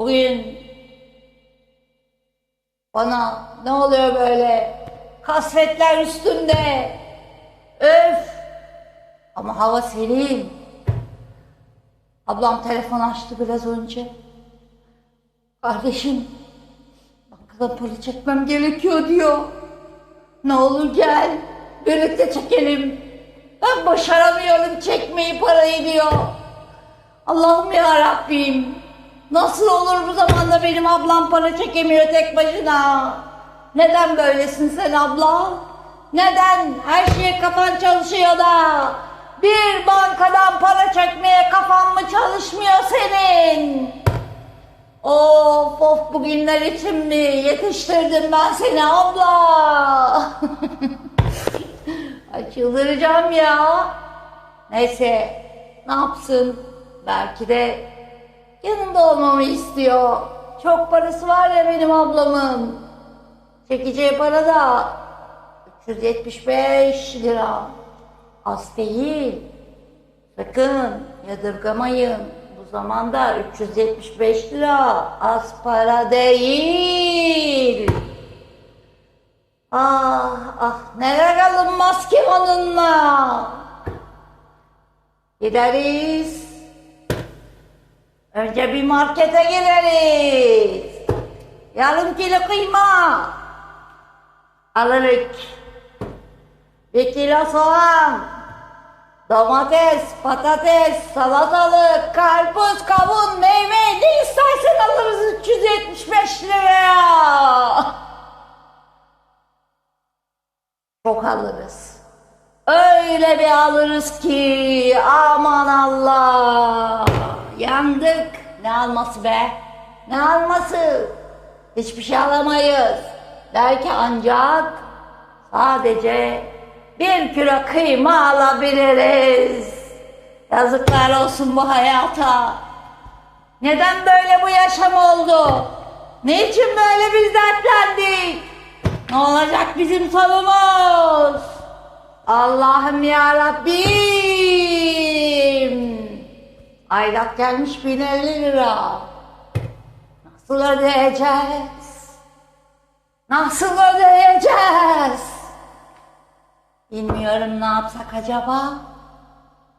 Bugün bana ne oluyor böyle? Kasvetler üstünde. Öf! Ama hava serin. Ablam telefon açtı biraz önce. Kardeşim, bankadan para çekmem gerekiyor diyor. Ne olur gel, birlikte çekelim. Ben başaramıyorum çekmeyi parayı diyor. Allah'ım ya Rabbim. Nasıl olur bu zamanda benim ablam para çekemiyor tek başına? Neden böylesin sen abla? Neden her şeye kafan çalışıyor da bir bankadan para çekmeye kafan mı çalışmıyor senin? Of of bugünler için mi yetiştirdim ben seni abla? Ay ya. Neyse ne yapsın? Belki de yanında olmamı istiyor. Çok parası var ya benim ablamın. Çekeceği para da 375 lira. Az değil. Sakın yadırgamayın. Bu zamanda 375 lira az para değil. Ah ah neler alınmaz ki onunla. Gideriz. Önce bir markete gideriz. Yarım kilo kıyma. Alırız. Bir kilo soğan. Domates, patates, salatalık, karpuz, kavun, meyve ne istersen alırız 375 liraya. Çok alırız. Öyle bir alırız ki aman Allah. Yandık. Ne alması be? Ne alması? Hiçbir şey alamayız. Belki ancak sadece bir kilo kıyma alabiliriz. Yazıklar olsun bu hayata. Neden böyle bu yaşam oldu? Niçin böyle biz dertlendik? Ne olacak bizim sonumuz? Allah'ım ya Rabbim. Ayrak gelmiş 1050 lira. Nasıl ödeyeceğiz? Nasıl ödeyeceğiz? Bilmiyorum ne yapsak acaba?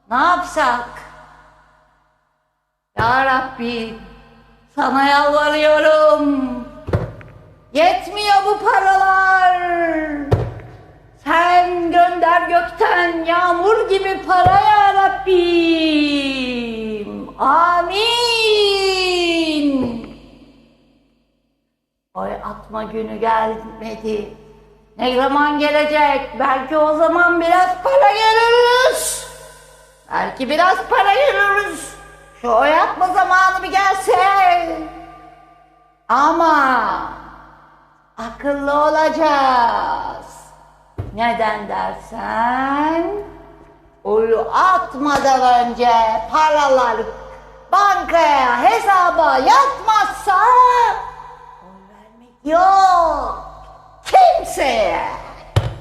Ne yapsak? Ya Rabbi sana yalvarıyorum. Yetmiyor bu paralar. Oy atma günü gelmedi. Ne zaman gelecek? Belki o zaman biraz para görürüz. Belki biraz para görürüz. Şu oy atma zamanı bir gelse. Ama akıllı olacağız. Neden dersen oyu atmadan önce paralar bankaya hesaba yatmazsa yok kimseye.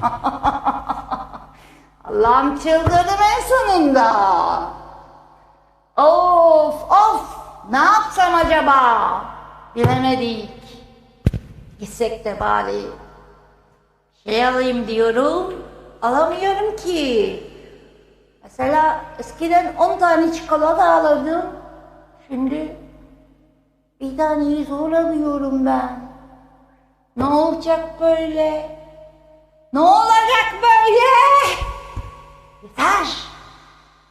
Allah'ım çıldırdım en sonunda. Of of ne yapsam acaba? Bilemedik. Gitsek de bari şey alayım diyorum. Alamıyorum ki. Mesela eskiden 10 tane çikolata alırdım. Şimdi bir taneyi zor alıyorum ben. Ne olacak böyle? Ne olacak böyle? Yeter.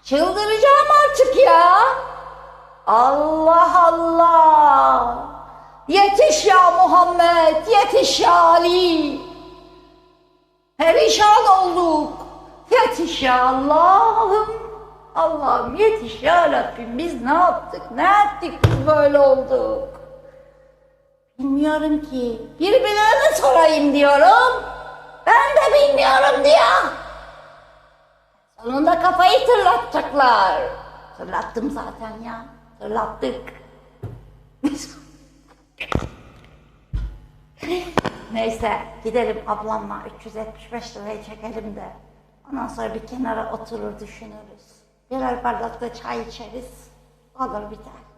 Çıldıracağım artık ya. Allah Allah. Yetiş ya Muhammed, yetiş ya Ali. Perişan olduk. Yetiş ya Allah'ım. Allah'ım yetiş ya Rabbim. Biz ne yaptık, ne ettik biz böyle olduk. Bilmiyorum ki. Birbirlerine sorayım diyorum. Ben de bilmiyorum diyor. Sonunda kafayı tırlatacaklar. Tırlattım zaten ya. Tırlattık. Neyse gidelim ablamla 375 lirayı çekelim de. Ondan sonra bir kenara oturur düşünürüz. Birer bardak da çay içeriz. Olur biter.